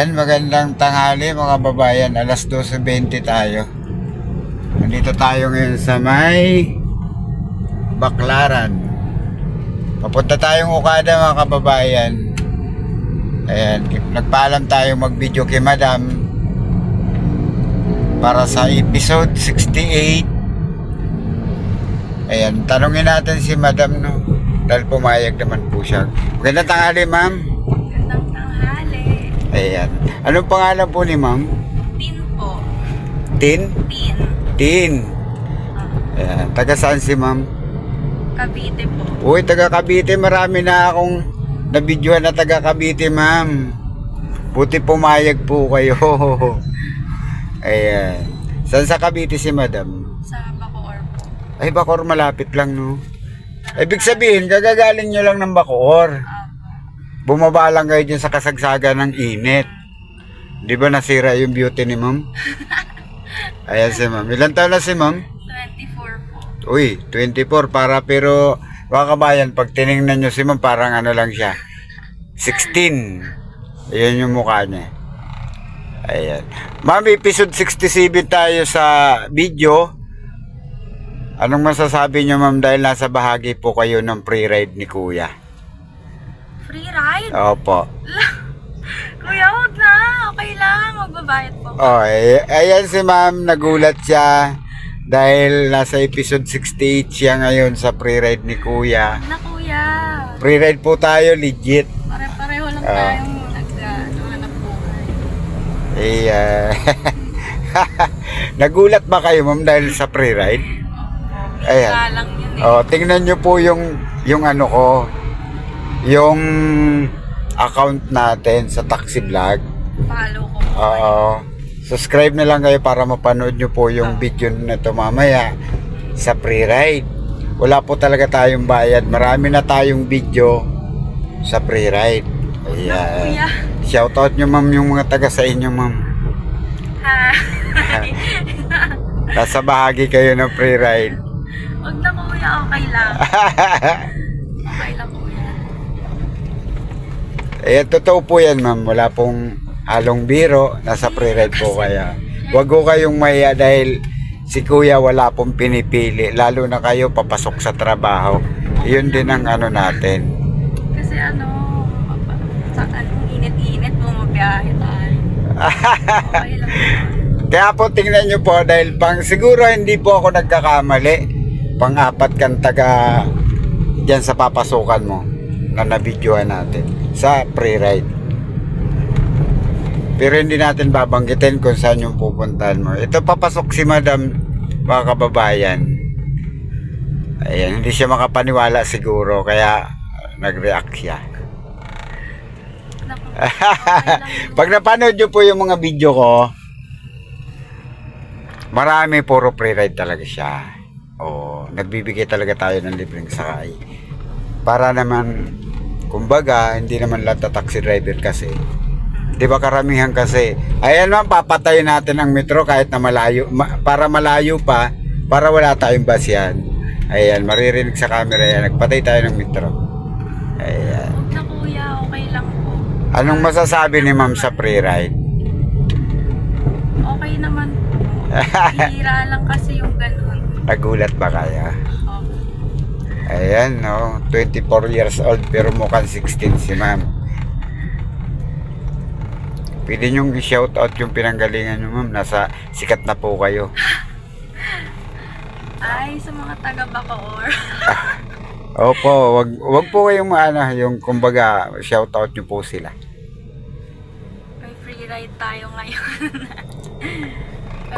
Ayan, magandang tanghali mga babayan. Alas 12.20 tayo. Nandito tayo ngayon sa may Baklaran. Papunta tayong Okada mga kababayan. Ayan, nagpaalam tayo mag-video kay Madam para sa episode 68. Ayan, tanungin natin si Madam no. Dahil pumayag naman po siya. Magandang tanghali, ma'am. Ayan. Anong pangalan po ni ma'am? Tin po. Tin? Tin. Tin. Ah, Ayan. Taga saan si ma'am? Cavite po. Uy, taga Cavite. Marami na akong nabidyohan na taga Cavite, ma'am. Buti pumayag po kayo. Ayan. Saan sa Cavite si madam? Sa Bacoor po. Ay, Bacoor malapit lang, no? Ibig sabihin, gagagaling nyo lang ng Bacoor. Apo. Bumaba lang kayo dyan sa kasagsagan ng init. Di ba nasira yung beauty ni ma'am? Ayan si ma'am. Ilan taon na si ma'am? 24 po. Uy, 24 para pero mga kabayan, pag tiningnan nyo si ma'am, parang ano lang siya. 16. Ayan yung mukha niya. Ayan. Ma'am, episode 67 tayo sa video. Anong masasabi nyo ma'am dahil nasa bahagi po kayo ng pre-ride ni kuya? Free ride? Opo. Kuya, huwag na. Okay lang. Magbabayad po. Oh, ay- ayan si ma'am, nagulat siya dahil nasa episode 68 siya ngayon sa pre-ride ni kuya. Na kuya. Pre-ride po tayo, legit. Pare-pareho lang Ah. tayong nag-hanap buhay. Eh, ah, nagulat ba kayo ma'am dahil sa pre-ride? Ayan. Ayan. lang yun eh. Oh, tingnan nyo po yung, yung ano ko, yung account natin sa taxi vlog. Follow ko po. Oo. Subscribe na lang kayo para mapanood nyo po yung video na to mamaya sa pre-ride. Wala po talaga tayong bayad. Marami na tayong video sa pre-ride. Ayan. Shoutout nyo ma'am yung mga taga sa inyo ma'am. Ha. Nasa bahagi kayo ng pre-ride. Huwag na kuya. Okay lang. Okay lang kuya. Eh, totoo po yan ma'am. Wala pong halong biro. Nasa pre-ride po kaya. Huwag ko kayong maya dahil si kuya wala pong pinipili. Lalo na kayo papasok sa trabaho. Yun din ang ano natin. Kasi ano, sa ano, init-init bumabiyahe tayo. Okay lang. Kaya po tingnan nyo po dahil pang siguro hindi po ako nagkakamali. Pang-apat kang taga dyan sa papasukan mo na nabidyohan natin sa pre-ride. Pero hindi natin babanggitin kung saan yung pupuntahan mo. Ito papasok si madam mga kababayan. Ayan, hindi siya makapaniwala siguro kaya nag-react siya. Pag napanood nyo po yung mga video ko, marami puro pre-ride talaga siya. O, nagbibigay talaga tayo ng libreng sakay. Para naman, kumbaga, hindi naman lahat na taxi driver kasi. Di ba karamihan kasi, ayan man, papatayin natin ang metro kahit na malayo, ma- para malayo pa, para wala tayong bus yan. Ayan, maririnig sa camera yan, nagpatay tayo ng metro. Ayan. Na kuya, okay lang po. Anong masasabi ni ma'am sa pre-ride? Okay naman po. Hira lang kasi yung ganun. Nagulat ba kaya? Ayan, no. 24 years old pero mukhang 16 si ma'am. Pwede niyong i-shout out yung pinanggalingan niyo, ma'am. Nasa sikat na po kayo. Ay, sa mga taga Bacoor. Opo, wag, wag po kayong maano, yung kumbaga, shout out niyo po sila. May free ride tayo ngayon.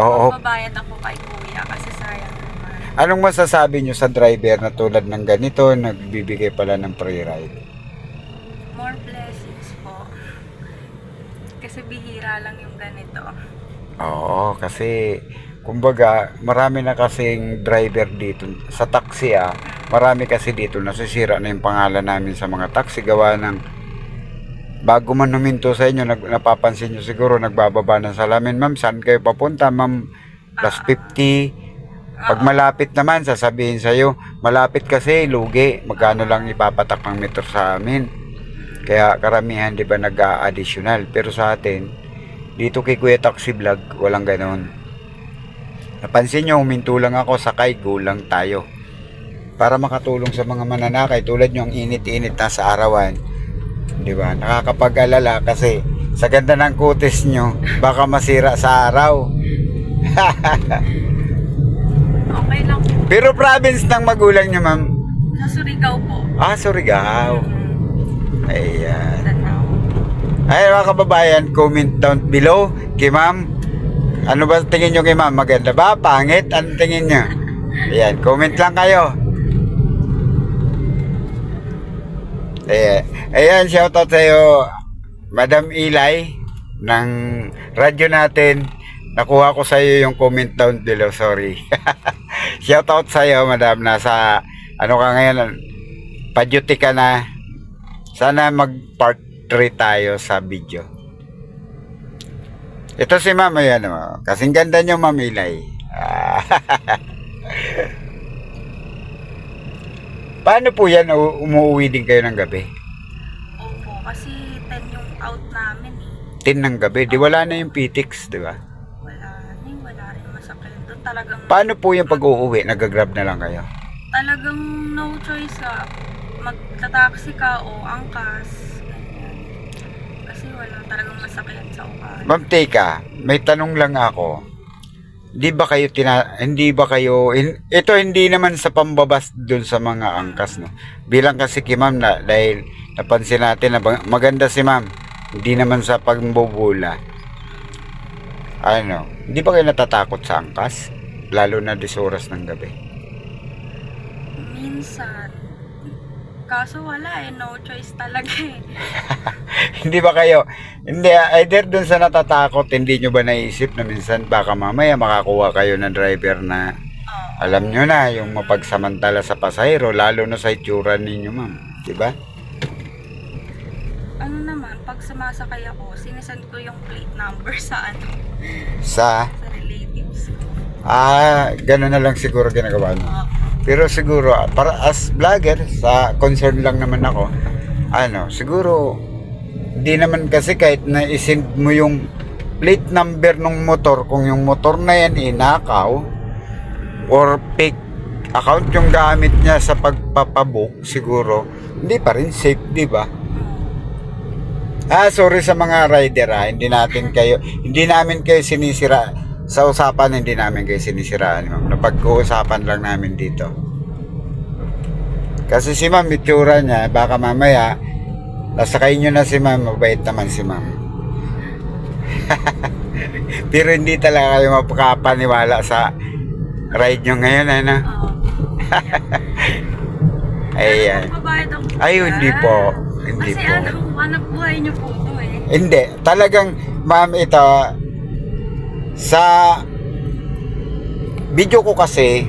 Oo. Magbabayad ako kay kuya kasi sayang naman. Anong masasabi niyo sa driver na tulad ng ganito, nagbibigay pala ng free ride? More blessings po. Kasi bihira lang yung ganito. Oo, kasi kumbaga marami na kasing driver dito sa taxi ah. Marami kasi dito nasisira na yung pangalan namin sa mga taxi gawa ng bago man huminto sa inyo, nag, napapansin nyo siguro nagbababa ng salamin, ma'am, saan kayo papunta, ma'am? Plus 50. Pag malapit naman, sasabihin sa'yo, malapit kasi, lugi, magkano lang ipapatak ng metro sa amin. Kaya karamihan di ba nag-additional. Pero sa atin, dito kay Kuya Taxi Vlog, walang ganon. Napansin nyo, huminto lang ako, sakay, go lang tayo. Para makatulong sa mga mananakay, tulad nyo ang init-init na sa arawan. Di ba? Nakakapag-alala kasi sa ganda ng kutis nyo, baka masira sa araw. Pero province ng magulang nyo, ma'am. Sa Surigao po. Ah, Surigao. Mm, Ayan. Ay, mga kababayan, comment down below kay ma'am. Ano ba tingin nyo kay ma'am? Maganda ba? Pangit? Ano tingin nyo? Ayan, comment lang kayo. Ayan, ayan shoutout sa iyo, Madam Ilay, ng radyo natin. Nakuha ko sa iyo yung comment down below, sorry. shoutout sa iyo, Madam, nasa, ano ka ngayon, pa-duty ka na. Sana mag-part 3 tayo sa video. Ito si Ma'am, ayan o. Kasing ganda niyo, Ma'am Ilay. Ah. Paano po yan? Umuwi din kayo ng gabi? Opo, kasi 10 yung out namin eh. 10 ng gabi. Di wala na yung PTX, di ba? Talagang, Paano po yung pag-uuwi? Nag-grab na lang kayo? talagang no choice ka. Magta-taxi ka o angkas. Ganyan. Kasi wala talagang masakit sa ukan. Ma'am Teka, may tanong lang ako. Di ba kayo tina hindi ba kayo hin- ito hindi naman sa pambabas dun sa mga angkas no. Bilang kasi kay ma'am na dahil napansin natin na maganda si ma'am. Hindi naman sa pagbubula. Ano, hindi ba kayo natatakot sa angkas? Lalo na 10 oras ng gabi. Minsan, kaso wala eh, no choice talaga eh. hindi ba kayo hindi either dun sa natatakot hindi nyo ba naisip na minsan baka mamaya makakuha kayo ng driver na Oo. alam nyo na yung mapagsamantala sa pasahero lalo na sa itsura ninyo ma'am di ba ano naman, pag sumasakay ako, sinesend ko yung plate number sa ano, sa sa relatives ko. Ah gano'n na lang siguro ginagawa Oo. pero siguro para as vlogger sa concern lang naman ako ano siguro hindi naman kasi kahit na isend mo yung plate number ng motor kung yung motor na yan inakaw or fake account yung gamit niya sa pagpapabook siguro hindi pa rin safe di ba Ah, sorry sa mga rider ah. Hindi natin kayo, hindi namin kayo sinisira. Sa usapan, hindi namin kayo sinisiraan, ma'am. Napag-uusapan lang namin dito. Kasi si ma'am, itsura niya, baka mamaya, nasakay nyo na si ma'am, mabait naman si ma'am. Pero hindi talaga kayo mapakapaniwala sa ride nyo ngayon, ano? Ayan. Ay, hindi po. Hindi Kasi po. ano, hanap buhay niyo po ito eh. Hindi, talagang ma'am ito sa video ko kasi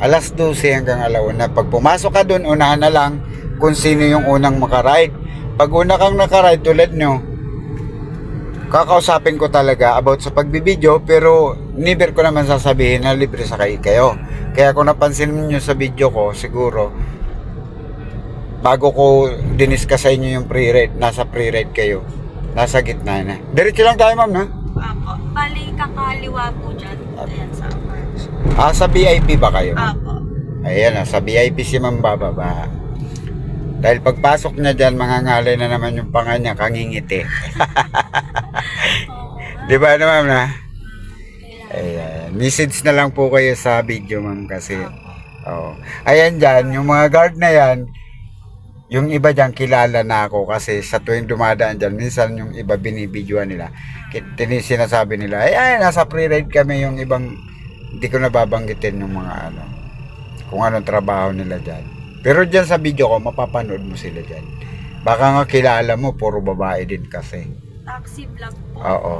alas 12 hanggang alauna. Pag pumasok ka doon, unahan na lang kung sino yung unang makaride. Pag una kang nakaride tulad nyo, kakausapin ko talaga about sa pagbibideo pero never ko naman sasabihin na libre sa kayo. Kaya kung napansin niyo sa video ko, siguro bago ko diniscuss sa inyo yung pre-ride, nasa pre-ride kayo. Nasa gitna na. Diretso lang tayo, ma'am, no? Apo. Bali, kakaliwa po dyan. Ayan sa apartment. Ah, sa VIP ba kayo? Apo. Ayan, ah, sa VIP si ma'am bababa. Dahil pagpasok niya dyan, mangangalay na naman yung panga niya, kangingiti. Di ba, ano, ma'am, na? Ayan. Message na lang po kayo sa video, ma'am, kasi... Oh. Ayan dyan, yung mga guard na yan, yung iba dyan kilala na ako kasi sa tuwing dumadaan dyan, minsan yung iba binibidyoan nila. Sinasabi nila, ay, ay, nasa pre-ride kami yung ibang, hindi ko nababanggitin yung mga ano, kung anong trabaho nila dyan. Pero dyan sa video ko, mapapanood mo sila dyan. Baka nga kilala mo, puro babae din kasi. Taxi vlog po. Oo.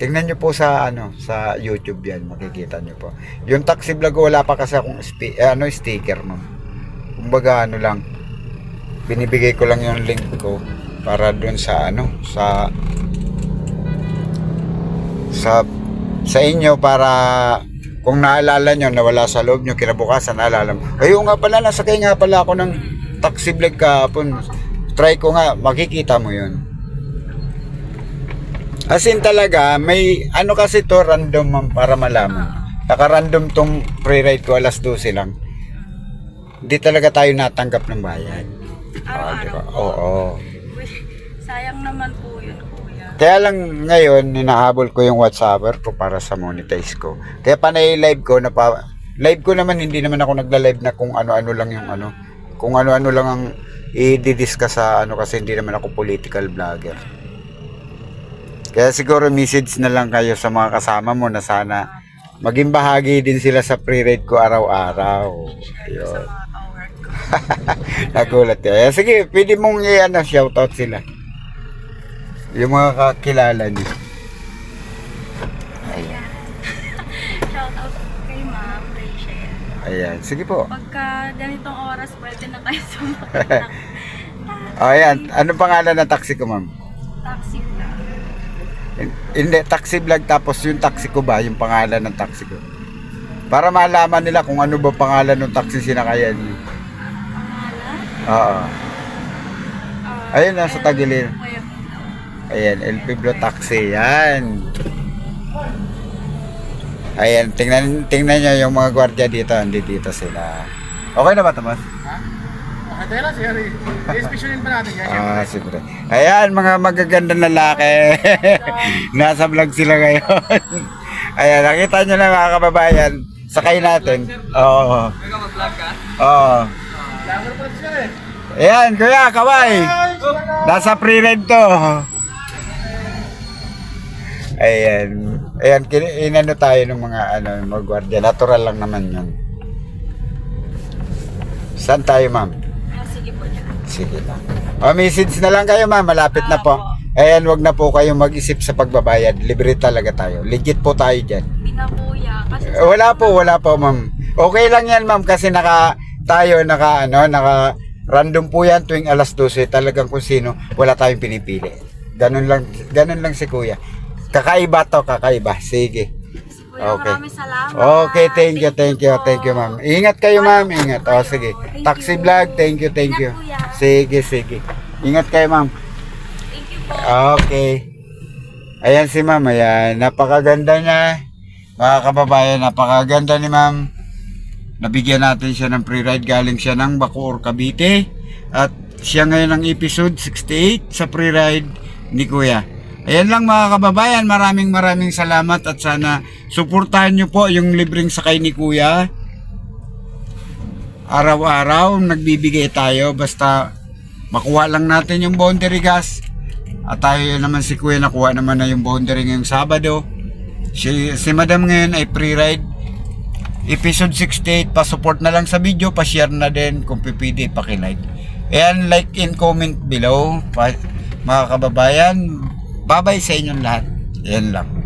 Tingnan nyo po sa ano sa YouTube yan, makikita nyo po. Yung taxi vlog wala pa kasi akong spi- eh, ano, sticker, ma'am. Kumbaga ano lang, binibigay ko lang yung link ko para dun sa ano, sa sa sa inyo para kung naalala nyo na wala sa loob nyo kinabukasan naalala mo ayun nga pala nasakay nga pala ako ng taxi vlog kahapon try ko nga, makikita mo yun. As in talaga, may ano kasi to random ma'am, para malaman. Naka-random tong pre-ride ko alas 12 lang. Hindi talaga tayo natanggap ng bayad. Ah? Araw-araw po. Oo. Sayang naman po yun, kuya. Kaya lang ngayon, hinahabol ko yung WhatsApper ko para sa monetize ko. Kaya panay live ko na pa, live ko naman, hindi naman ako nagla-live na kung ano-ano lang yung ano, kung ano-ano lang ang i-discuss sa ano kasi hindi naman ako political vlogger. Kaya siguro message na lang kayo sa mga kasama mo na sana maging bahagi din sila sa pre-read ko araw-araw. Ayun. Nagulat ka. Eh, sige, pwede mong i-ano, shoutout sila. Yung mga kakilala niyo. Ayan. Shout out kay ma'am, Rachel. Ayan. Sige po. Pagka ganitong oras, pwede na tayo sumakit ng Ayan. Anong pangalan ng taxi ko, ma'am? taxi na. Hindi, taxi vlog tapos yung taxi ko ba, yung pangalan ng taxi ko. Para malaman nila kung ano ba pangalan ng taxi sinakayan niyo. Oo. Ah, Ayun, nasa tagilid. Ayan, El Piblo Taxi. Yan. Ayan, tingnan, tingnan nyo yung mga gwardiya dito. Hindi dito sila. Okay na ba, Tomas? Okay, tayo lang, sige. I-specialin pa natin. Ah, siguro. Ayan, mga magagandang lalaki. Nasa vlog sila ngayon. Ayan, nakita nyo na mga kababayan. Sakay natin. Oo. Ka? Oo. Eh. Ayan, kuya, kaway. Nasa pre-ride to. Ayan. Ayan, inano tayo ng mga ano, mga gwardiya. Natural lang naman yun. Saan tayo, ma'am? Ah, sige po dyan. Sige lang. O, message na lang kayo, ma'am. Malapit na po. Ayan, wag na po kayo mag-isip sa pagbabayad. Libre talaga tayo. Legit po tayo dyan. Hindi na. Kasi Eh, Wala po, wala po, ma'am. Okay lang yan, ma'am, kasi naka tayo naka ano, naka random po yan tuwing alas 12, talagang kung sino, wala tayong pinipili. Ganun lang, ganun lang si Kuya. Kakaiba to, kakaiba. Sige. Kuya, Okay. maraming salamat. Okay, thank you, thank you, thank you, ma'am. Ingat kayo, ma'am. Ingat. O, sige. Thank Taxi you. vlog, thank you, thank you. Kuya. Sige, sige. Ingat kayo, ma'am. Thank you po. Okay. Ayan si ma'am, ayan. Napakaganda niya. Mga kababayan, napakaganda ni ma'am. Nabigyan natin siya ng pre-ride. Galing siya ng Bacoor, Cavite. At siya ngayon ang episode 68 sa pre-ride ni Kuya. Ayan lang mga kababayan, maraming maraming salamat at sana suportahan nyo po yung libreng sakay ni Kuya. Araw-araw nagbibigay tayo basta makuha lang natin yung boundary gas. At tayo naman si Kuya nakuha naman na yung boundary ngayong Sabado. Si, si Madam ngayon ay pre-ride. Episode 68, pa-support na lang sa video, pa-share na din kung pipili, paki-like. Ayan, like and comment below. Pa, mga kababayan, bye-bye sa inyong lahat. Ayan lang.